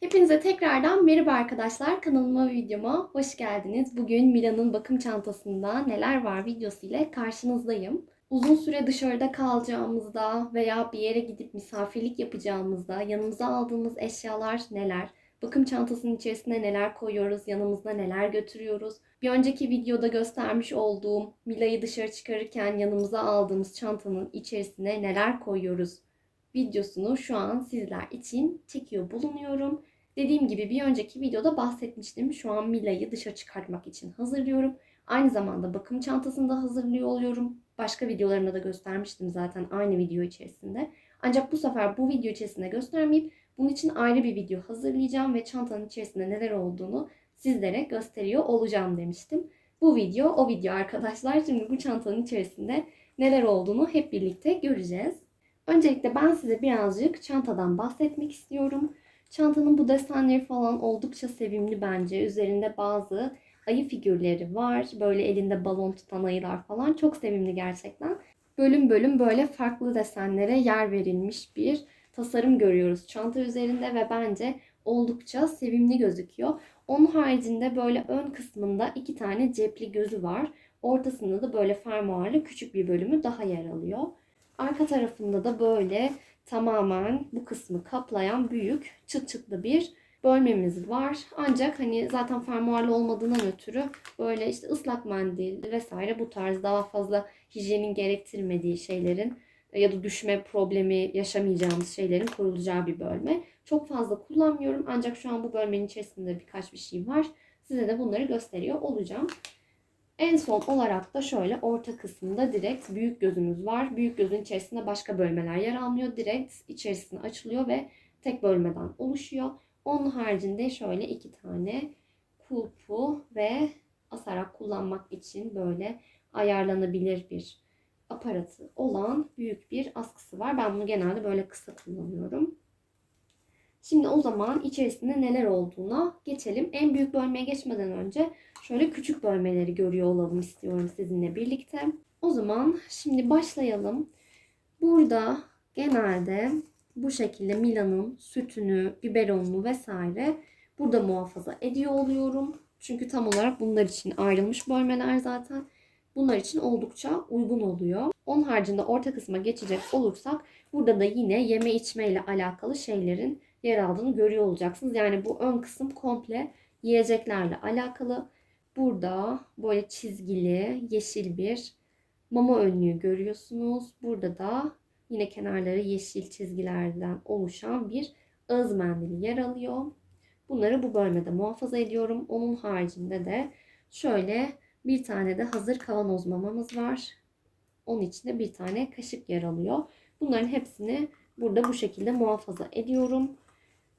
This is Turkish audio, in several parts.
Hepinize tekrardan merhaba arkadaşlar. Kanalıma ve videoma hoş geldiniz. Bugün Mila'nın bakım çantasında neler var videosu ile karşınızdayım. Uzun süre dışarıda kalacağımızda veya bir yere gidip misafirlik yapacağımızda yanımıza aldığımız eşyalar neler? Bakım çantasının içerisine neler koyuyoruz? Yanımızda neler götürüyoruz? Bir önceki videoda göstermiş olduğum Mila'yı dışarı çıkarırken yanımıza aldığımız çantanın içerisine neler koyuyoruz? Videosunu şu an sizler için çekiyor bulunuyorum. Dediğim gibi bir önceki videoda bahsetmiştim. Şu an Mila'yı dışarı çıkartmak için hazırlıyorum. Aynı zamanda bakım çantasını da hazırlıyor oluyorum. Başka videolarımda da göstermiştim zaten aynı video içerisinde. Ancak bu sefer bu video içerisinde göstermeyip bunun için ayrı bir video hazırlayacağım ve çantanın içerisinde neler olduğunu sizlere gösteriyor olacağım demiştim. Bu video o video arkadaşlar. Şimdi bu çantanın içerisinde neler olduğunu hep birlikte göreceğiz. Öncelikle ben size birazcık çantadan bahsetmek istiyorum. Çantanın bu desenleri falan oldukça sevimli bence. Üzerinde bazı ayı figürleri var. Böyle elinde balon tutan ayılar falan. Çok sevimli gerçekten. Bölüm bölüm böyle farklı desenlere yer verilmiş bir tasarım görüyoruz çanta üzerinde ve bence oldukça sevimli gözüküyor. Onun haricinde böyle ön kısmında iki tane cepli gözü var. Ortasında da böyle fermuarlı küçük bir bölümü daha yer alıyor. Arka tarafında da böyle tamamen bu kısmı kaplayan büyük çıt çıtlı bir bölmemiz var. Ancak hani zaten fermuarlı olmadığından ötürü böyle işte ıslak mendil vesaire bu tarz daha fazla hijyenin gerektirmediği şeylerin ya da düşme problemi yaşamayacağımız şeylerin koyulacağı bir bölme. Çok fazla kullanmıyorum ancak şu an bu bölmenin içerisinde birkaç bir şey var. Size de bunları gösteriyor olacağım. En son olarak da şöyle orta kısmında direkt büyük gözümüz var. Büyük gözün içerisinde başka bölmeler yer almıyor. Direkt içerisine açılıyor ve tek bölmeden oluşuyor. Onun haricinde şöyle iki tane kulpu ve asarak kullanmak için böyle ayarlanabilir bir aparatı olan büyük bir askısı var. Ben bunu genelde böyle kısa kullanıyorum. Şimdi o zaman içerisinde neler olduğuna geçelim. En büyük bölmeye geçmeden önce şöyle küçük bölmeleri görüyor olalım istiyorum sizinle birlikte. O zaman şimdi başlayalım. Burada genelde bu şekilde Mila'nın sütünü, biberonunu vesaire burada muhafaza ediyor oluyorum. Çünkü tam olarak bunlar için ayrılmış bölmeler zaten. Bunlar için oldukça uygun oluyor. Onun haricinde orta kısma geçecek olursak burada da yine yeme içme ile alakalı şeylerin yer aldığını görüyor olacaksınız. Yani bu ön kısım komple yiyeceklerle alakalı. Burada böyle çizgili yeşil bir mama önlüğü görüyorsunuz. Burada da yine kenarları yeşil çizgilerden oluşan bir ağız mendili yer alıyor. Bunları bu bölmede muhafaza ediyorum. Onun haricinde de şöyle bir tane de hazır kavanoz mamamız var. Onun içinde bir tane kaşık yer alıyor. Bunların hepsini burada bu şekilde muhafaza ediyorum.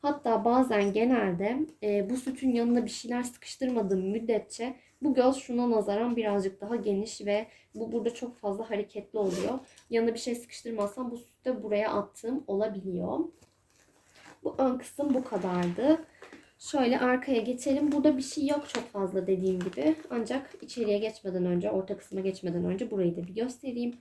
Hatta bazen genelde e, bu sütün yanına bir şeyler sıkıştırmadığım müddetçe bu göz şuna nazaran birazcık daha geniş ve bu burada çok fazla hareketli oluyor. Yanına bir şey sıkıştırmazsam bu sütü de buraya attığım olabiliyor. Bu ön kısım bu kadardı. Şöyle arkaya geçelim. Burada bir şey yok çok fazla dediğim gibi. Ancak içeriye geçmeden önce, orta kısma geçmeden önce burayı da bir göstereyim.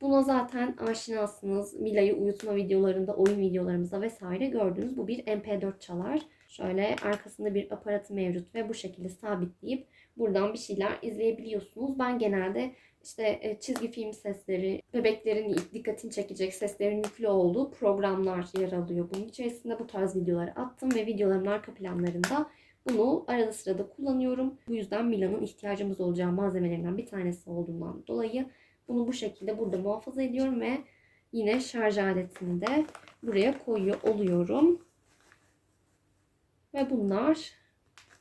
Buna zaten aşinasınız. Mila'yı uyutma videolarında, oyun videolarımızda vesaire gördünüz. Bu bir MP4 çalar. Şöyle arkasında bir aparatı mevcut ve bu şekilde sabitleyip buradan bir şeyler izleyebiliyorsunuz. Ben genelde işte e, çizgi film sesleri, bebeklerin dikkatini çekecek seslerin yüklü olduğu programlar yer alıyor. Bunun içerisinde bu tarz videoları attım ve videoların arka planlarında bunu arada sırada kullanıyorum. Bu yüzden Mila'nın ihtiyacımız olacağı malzemelerinden bir tanesi olduğundan dolayı bunu bu şekilde burada muhafaza ediyorum ve yine şarj aletini de buraya koyuyor oluyorum. Ve bunlar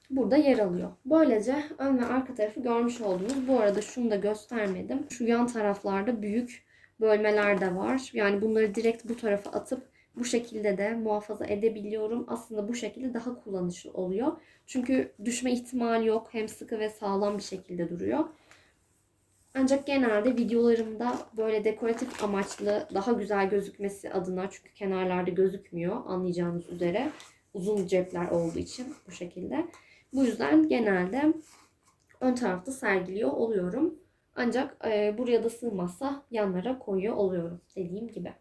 burada yer alıyor. Böylece ön ve arka tarafı görmüş oldunuz. Bu arada şunu da göstermedim. Şu yan taraflarda büyük bölmeler de var. Yani bunları direkt bu tarafa atıp bu şekilde de muhafaza edebiliyorum. Aslında bu şekilde daha kullanışlı oluyor. Çünkü düşme ihtimali yok. Hem sıkı ve sağlam bir şekilde duruyor. Ancak genelde videolarımda böyle dekoratif amaçlı daha güzel gözükmesi adına çünkü kenarlarda gözükmüyor anlayacağınız üzere uzun cepler olduğu için bu şekilde. Bu yüzden genelde ön tarafta sergiliyor oluyorum. Ancak e, buraya da sığmazsa yanlara koyuyor oluyorum dediğim gibi.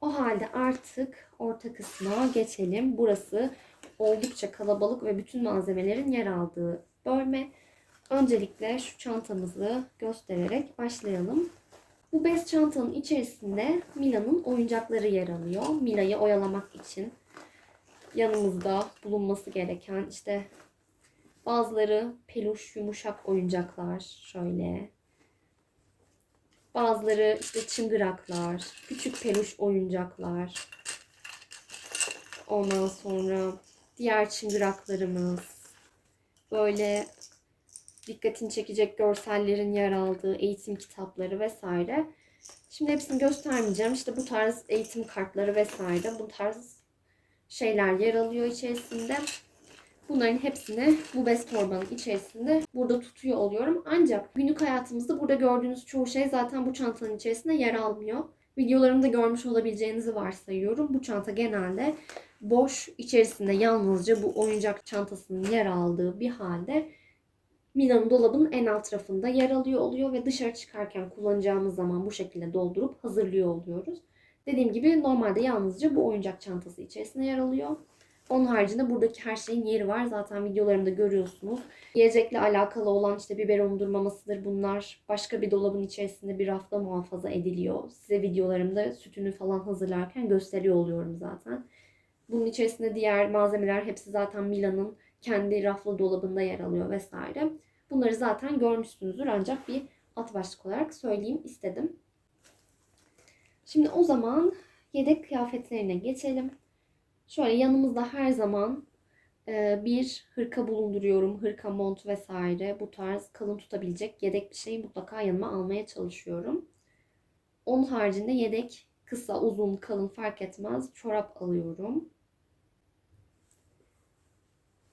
O halde artık orta kısma geçelim. Burası oldukça kalabalık ve bütün malzemelerin yer aldığı bölme. Öncelikle şu çantamızı göstererek başlayalım. Bu bez çantanın içerisinde Mila'nın oyuncakları yer alıyor. Mila'yı oyalamak için yanımızda bulunması gereken işte bazıları peluş yumuşak oyuncaklar şöyle. Bazıları işte çıngıraklar, küçük peluş oyuncaklar. Ondan sonra diğer çıngıraklarımız. Böyle dikkatini çekecek görsellerin yer aldığı eğitim kitapları vesaire. Şimdi hepsini göstermeyeceğim. İşte bu tarz eğitim kartları vesaire bu tarz şeyler yer alıyor içerisinde. Bunların hepsini bu bez torbanın içerisinde burada tutuyor oluyorum. Ancak günlük hayatımızda burada gördüğünüz çoğu şey zaten bu çantanın içerisinde yer almıyor. Videolarımda görmüş olabileceğinizi varsayıyorum. Bu çanta genelde boş içerisinde yalnızca bu oyuncak çantasının yer aldığı bir halde Mila'nın dolabının en alt rafında yer alıyor oluyor ve dışarı çıkarken kullanacağımız zaman bu şekilde doldurup hazırlıyor oluyoruz. Dediğim gibi normalde yalnızca bu oyuncak çantası içerisinde yer alıyor. Onun haricinde buradaki her şeyin yeri var. Zaten videolarımda görüyorsunuz. Yiyecekle alakalı olan işte biberon durmamasıdır bunlar. Başka bir dolabın içerisinde bir rafta muhafaza ediliyor. Size videolarımda sütünü falan hazırlarken gösteriyor oluyorum zaten. Bunun içerisinde diğer malzemeler hepsi zaten Mila'nın kendi raflı dolabında yer alıyor vesaire. Bunları zaten görmüşsünüzdür ancak bir at başlık olarak söyleyeyim istedim. Şimdi o zaman yedek kıyafetlerine geçelim. Şöyle yanımızda her zaman e, bir hırka bulunduruyorum. Hırka, mont vesaire bu tarz kalın tutabilecek yedek bir şeyi mutlaka yanıma almaya çalışıyorum. Onun haricinde yedek kısa, uzun, kalın fark etmez çorap alıyorum.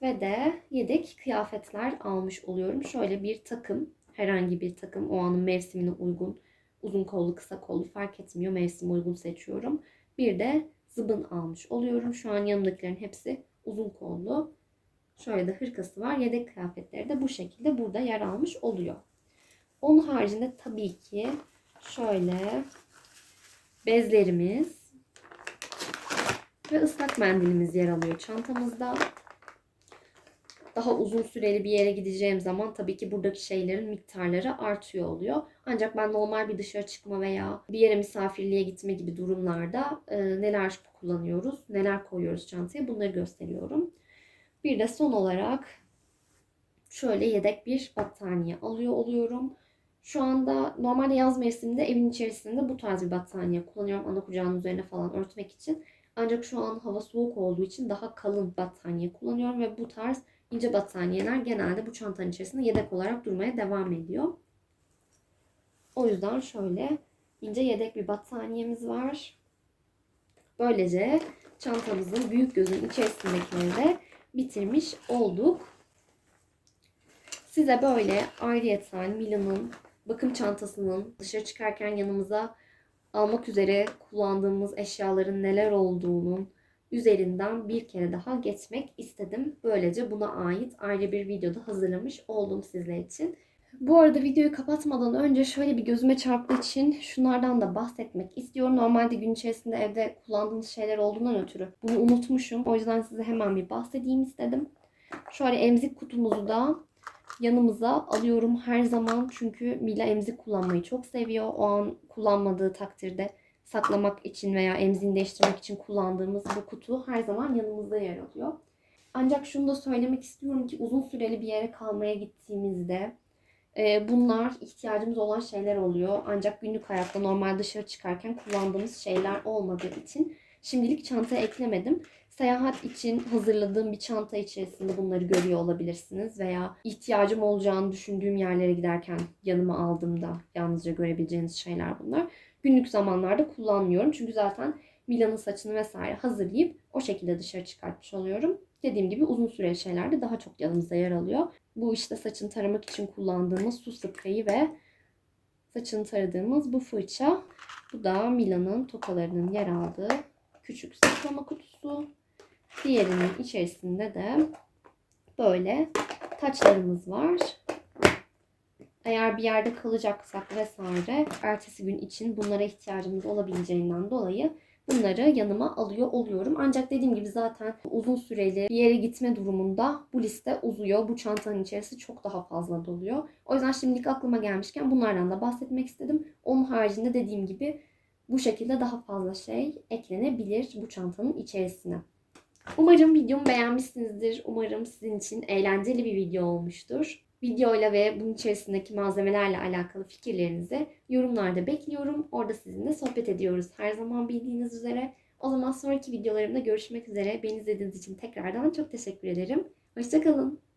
Ve de yedek kıyafetler almış oluyorum. Şöyle bir takım, herhangi bir takım o anın mevsimine uygun, uzun kollu, kısa kollu fark etmiyor. Mevsim uygun seçiyorum. Bir de zıbın almış oluyorum. Şu an yanımdakilerin hepsi uzun kollu. Şöyle de hırkası var. Yedek kıyafetleri de bu şekilde burada yer almış oluyor. Onun haricinde tabii ki şöyle bezlerimiz ve ıslak mendilimiz yer alıyor çantamızda. Daha uzun süreli bir yere gideceğim zaman tabii ki buradaki şeylerin miktarları artıyor oluyor. Ancak ben normal bir dışarı çıkma veya bir yere misafirliğe gitme gibi durumlarda e, neler kullanıyoruz, neler koyuyoruz çantaya bunları gösteriyorum. Bir de son olarak şöyle yedek bir battaniye alıyor oluyorum. Şu anda normalde yaz mevsiminde evin içerisinde bu tarz bir battaniye kullanıyorum. Ana kucağının üzerine falan örtmek için. Ancak şu an hava soğuk olduğu için daha kalın battaniye kullanıyorum ve bu tarz ince battaniyeler genelde bu çantanın içerisinde yedek olarak durmaya devam ediyor. O yüzden şöyle ince yedek bir battaniyemiz var. Böylece çantamızın büyük gözün içerisindekileri de bitirmiş olduk. Size böyle ayrıyeten Mila'nın bakım çantasının dışarı çıkarken yanımıza almak üzere kullandığımız eşyaların neler olduğunun üzerinden bir kere daha geçmek istedim. Böylece buna ait ayrı bir videoda hazırlamış oldum sizler için. Bu arada videoyu kapatmadan önce şöyle bir gözüme çarptığı için şunlardan da bahsetmek istiyorum. Normalde gün içerisinde evde kullandığımız şeyler olduğundan ötürü bunu unutmuşum. O yüzden size hemen bir bahsedeyim istedim. Şöyle emzik kutumuzu da yanımıza alıyorum her zaman. Çünkü Mila emzik kullanmayı çok seviyor. O an kullanmadığı takdirde saklamak için veya emzini değiştirmek için kullandığımız bu kutu her zaman yanımızda yer alıyor. Ancak şunu da söylemek istiyorum ki uzun süreli bir yere kalmaya gittiğimizde e, bunlar ihtiyacımız olan şeyler oluyor. Ancak günlük hayatta normal dışarı çıkarken kullandığımız şeyler olmadığı için şimdilik çantaya eklemedim. Seyahat için hazırladığım bir çanta içerisinde bunları görüyor olabilirsiniz veya ihtiyacım olacağını düşündüğüm yerlere giderken yanıma aldığımda yalnızca görebileceğiniz şeyler bunlar günlük zamanlarda kullanmıyorum. Çünkü zaten Mila'nın saçını vesaire hazırlayıp o şekilde dışarı çıkartmış oluyorum. Dediğim gibi uzun süreli şeylerde daha çok yanımızda yer alıyor. Bu işte saçını taramak için kullandığımız su spreyi ve saçını taradığımız bu fırça. Bu da Mila'nın tokalarının yer aldığı küçük saklama kutusu. Diğerinin içerisinde de böyle taçlarımız var. Eğer bir yerde kalacaksak vesaire ertesi gün için bunlara ihtiyacımız olabileceğinden dolayı bunları yanıma alıyor oluyorum. Ancak dediğim gibi zaten uzun süreli bir yere gitme durumunda bu liste uzuyor. Bu çantanın içerisi çok daha fazla doluyor. O yüzden şimdilik aklıma gelmişken bunlardan da bahsetmek istedim. Onun haricinde dediğim gibi bu şekilde daha fazla şey eklenebilir bu çantanın içerisine. Umarım videomu beğenmişsinizdir. Umarım sizin için eğlenceli bir video olmuştur. Videoyla ve bunun içerisindeki malzemelerle alakalı fikirlerinizi yorumlarda bekliyorum. Orada sizinle sohbet ediyoruz her zaman bildiğiniz üzere. O zaman sonraki videolarımda görüşmek üzere. Beni izlediğiniz için tekrardan çok teşekkür ederim. Hoşçakalın.